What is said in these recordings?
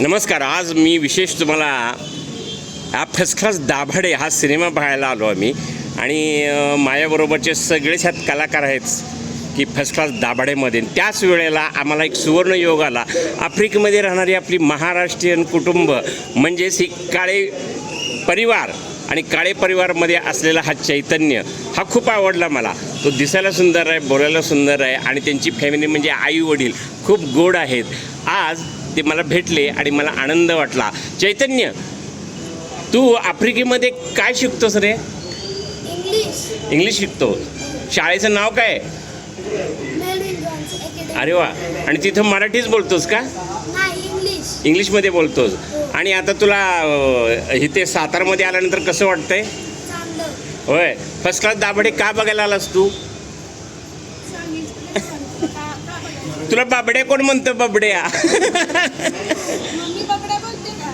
नमस्कार आज मी विशेष तुम्हाला हा फर्स्ट क्लास दाभाडे हा सिनेमा पाहायला आलो आम्ही. आणि माझ्याबरोबरचे सगळेच ह्यात कलाकार आहेत की फर्स्ट क्लास दाभाडेमध्ये त्याच वेळेला आम्हाला एक सुवर्ण योग आला. आफ्रिकेमध्ये राहणारी आपली महाराष्ट्रीयन कुटुंब म्हणजेच ही काळे परिवार आणि काळे परिवारमध्ये असलेला हा चैतन्य हा खूप आवडला मला. तो दिसायला सुंदर आहे बोलायला सुंदर आहे आणि त्यांची फॅमिली म्हणजे आई वडील खूप गोड आहेत. आज ते मला भेटले आणि मला आनंद वाटला. चैतन्य तू आफ्रिकेमध्ये काय शिकतोस रे? इंग्लिश. शिकतो. शाळेचं नाव काय? अरे वा. आणि तिथं मराठीच बोलतोस का? इंग्लिशमध्ये बोलतोस. आणि आता तुला इथे सातारमध्ये आल्यानंतर कसं वाटतंय? होय. फर्स्ट क्लास दाभाडे का बघायला आलास तू सांगितलं सांगतो. का- का बघायचं? तुला बाबड्या कोण म्हणतं बाबड्या?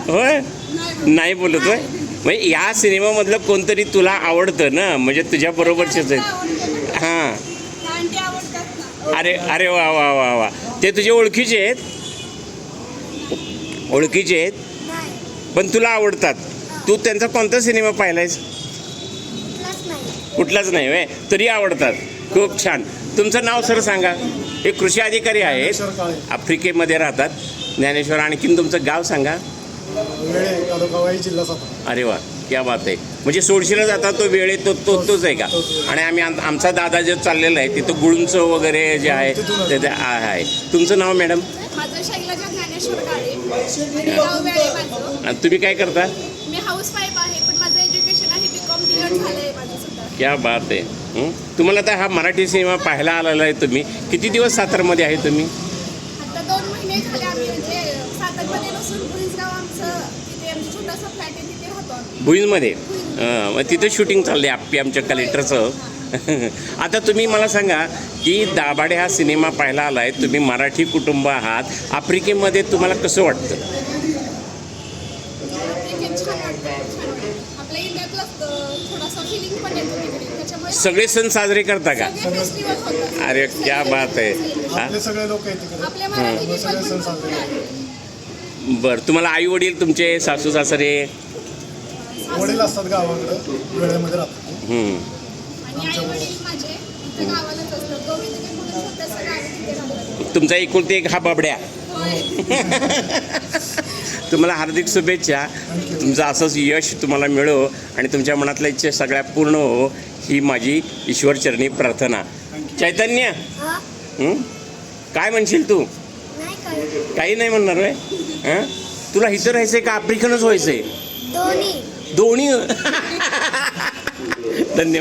होय? नाही बोलत. होय? म्हणजे या सिनेमामधलं कोणतरी तुला आवडतं ना? म्हणजे तुझ्या बरोबरचेच आहेत. हां. अरे अरे वा वा वा वा. ते तुझे ओळखीचे आहेत? ओळखीचे आहेत? पण तुला आवडतात. तू त्यांचा कोणता सिनेमा पाहिलायस? कुठलाच नाही. वे तरी आवडतात. खूप छान. तुमचं नाव सर सांगा. हे कृषी अधिकारी आहेत. आफ्रिकेमध्ये राहतात. ज्ञानेश्वर आणखीन तुमचं गाव सांगा. अरे वा क्या बात आहे. म्हणजे सोडशीला जाता तो वेळ आहे तो तो तोच आहे का? आणि आम्ही आम- आमचा दादा जे चाललेला आहे तिथं गुळूंचं वगैरे जे आहे. ते आहे तुमचं नाव मॅडम? माझं शैलजा ज्ञानेश्वर काळे. आणि गाव वेळे माझं. आणि तुम्ही काय करता? मी हाऊस वाईफ आहे पण माझं एज्युकेशन आहे बी कॉम डी एड झालं आहे माझं सुद्धा क्या बात आहे. हं? तुम्हाला आता हा मराठी सिनेमा पाहायला आलेला आहे तुम्ही. किती दिवस सातारमध्ये आहे तुम्ही? आता दोन महिने झाले आम्ही म्हणजे सातारमध्ये नसून गाव आमचं तिथे आमचं छोटासा फ्लॅट आहे तिथे राहतो आम्ही. भुईंजमध्ये अं, मग तिथं शूटिंग चाललंय आप्पी आमच्या कलेक्टरचं आता तुम्ही मला सांगा की दाभाडे हा सिनेमा पाहायला आलाय तुम्ही मराठी कुटुंब आहात आफ्रिकेमध्ये तुम्हाला कसं वाटतं आफ्रिकेत छान वाटतं छान वाटतं आपल्या इंडियातलं अं, थोडासा फिलिंग पण येतो तिकडे. त्याच्यामुळे सगळे सण साजरे करता का? सगळे फेस्टिवल होतात. अरे क्या बात आहे. हा? आपले सगळे लोक आहेत तिकडे. आपल्या मराठी सगळे people सण पण साजरे खूप आहेत. बरं तुम्हाला आई वडील तुमचे सासू सासरे? वडील असतात गावाकडे वेळेमध्ये राहतात. आणि आई वडील माझे इथे गावालाच असतात. दोघे तिथे म्हणून छोटंसं गाव आहे, तिथे राहतात. तुमचा एकुलते एक हा बाबड्या. होय. तुम्हाला हार्दिक शुभेच्छा. तुमचं असंच यश तुम्हाला मिळो आणि तुमच्या मनातल्या इच्छा सगळ्या पूर्ण हो ही माझी ईश्वरचरणी प्रार्थना. चैतन्य? काय म्हणशील तू? काही नाही म्हणणार होय. हं? तुला इथं राहायचंय का आफ्रिकनच व्हायचंय? दोन्ही? धन्यवाद.